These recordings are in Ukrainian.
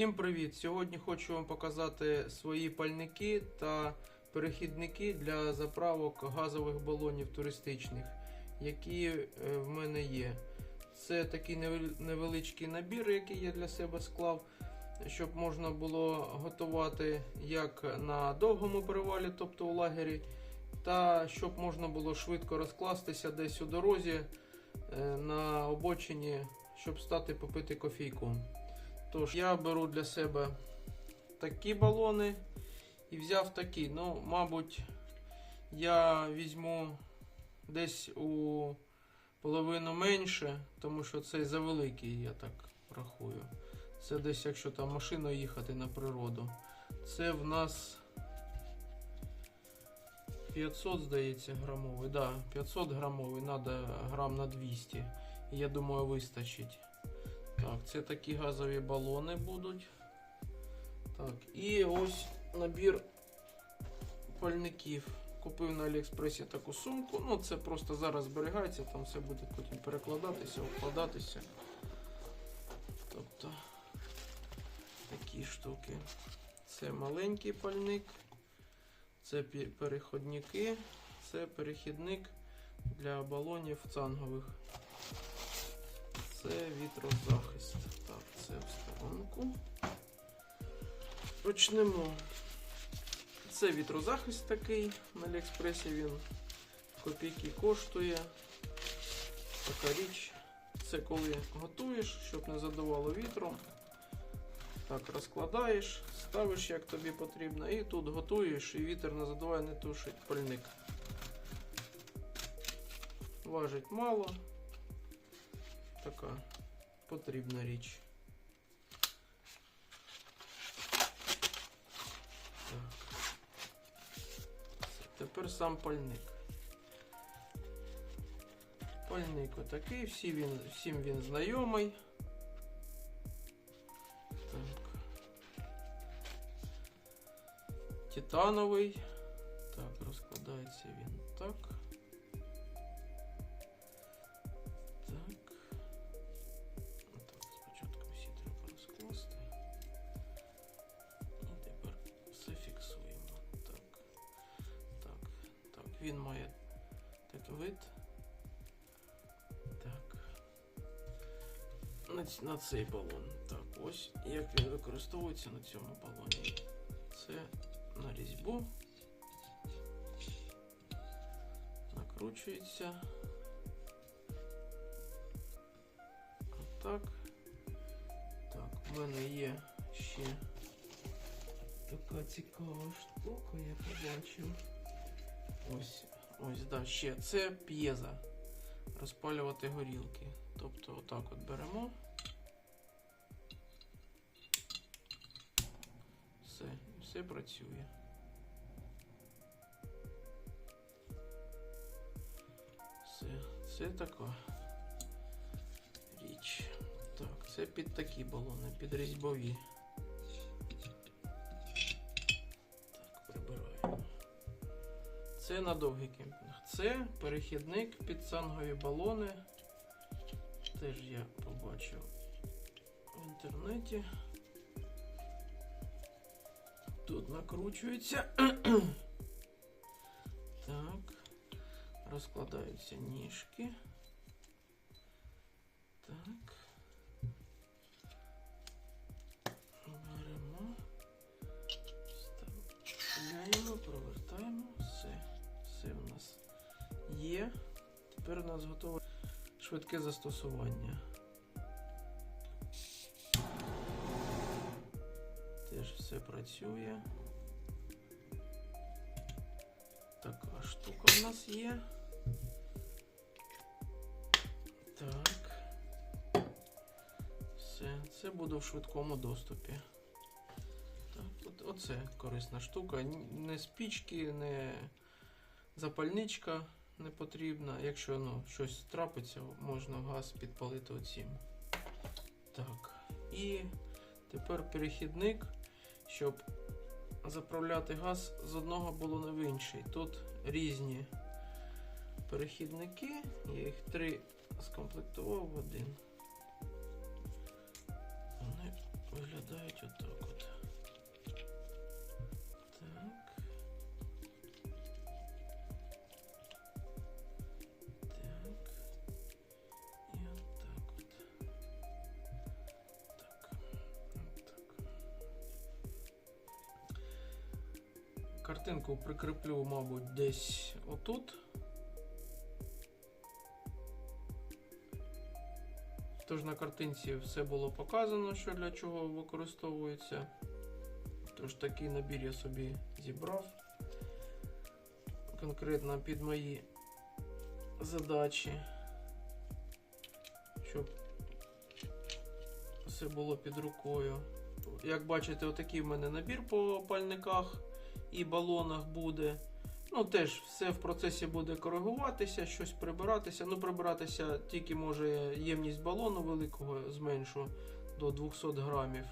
Всім привіт! Сьогодні хочу вам показати свої пальники та перехідники для заправок газових балонів туристичних, які е, в мене є. Це такий невеличкий набір, який я для себе склав, щоб можна було готувати як на довгому перевалі, тобто у лагері, та щоб можна було швидко розкластися десь у дорозі е, на обочині, щоб стати попити кофійку. Тож, я беру для себе такі балони і взяв такі. Ну, мабуть, я візьму десь у половину менше, тому що цей завеликий, я так рахую. Це десь, якщо там машиною їхати на природу. Це в нас 500, здається, грамовий. Да, 500 грамовий, треба грам на 200. Я думаю, вистачить. Так, це такі газові балони будуть. Так, і ось набір пальників. Купив на Аліекспресі таку сумку. Ну, це просто зараз зберігається, там все буде потім перекладатися, вкладатися. Тобто такі штуки. Це маленький пальник, це переходники, це перехідник для балонів цангових. Це вітрозахист. Так, це в сторонку. Почнемо. Це вітрозахист такий. На Аліекспресі він копійки коштує. Така річ. Це коли готуєш, щоб не задувало вітром. Так, розкладаєш, ставиш як тобі потрібно, і тут готуєш, і вітер не задуває, не тушить пальник. Важить мало така потрібна річ. Так. Тепер сам пальник. Пальник отакий, всі він, всім він знайомий. Так. Титановий. Так, розкладається він так. Так. він має такий вид. Так. На, ць- на цей балон. Так, ось як він використовується на цьому балоні. Це на різьбу. Накручується. Так. Так, в мене є ще така цікава штука, я побачив. Ось, ось, да, ще. Це п'єза. Розпалювати горілки. Тобто отак от беремо. Все, все працює. Все, це така річ. Так, це під такі балони, під різьбові. Це на довгий кемпінг. Це перехідник під сангові балони. Теж я побачив в інтернеті. Тут накручується. так. Розкладаються ніжки. Так. Є. Тепер у нас готове швидке застосування. Теж все працює. Така штука в нас є. Так. Все, це буде в швидкому доступі. Так, оце корисна штука. Не спічки, не запальничка не потрібна. Якщо ну, щось трапиться, можна газ підпалити оцім. Так. І тепер перехідник, щоб заправляти газ з одного балона в інший. Тут різні перехідники. Я їх три скомплектував в один. Вони виглядають отак от. Картинку прикріплю, мабуть, десь отут. Тож на картинці все було показано, що для чого використовується. Тож такий набір я собі зібрав. Конкретно під мої задачі, щоб все було під рукою. Як бачите, отакий в мене набір по пальниках і балонах буде. Ну, теж все в процесі буде коригуватися, щось прибиратися. Ну, прибиратися тільки може ємність балону великого зменшу до 200 грамів.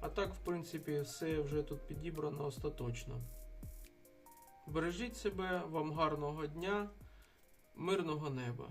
А так, в принципі, все вже тут підібрано остаточно. Бережіть себе, вам гарного дня, мирного неба.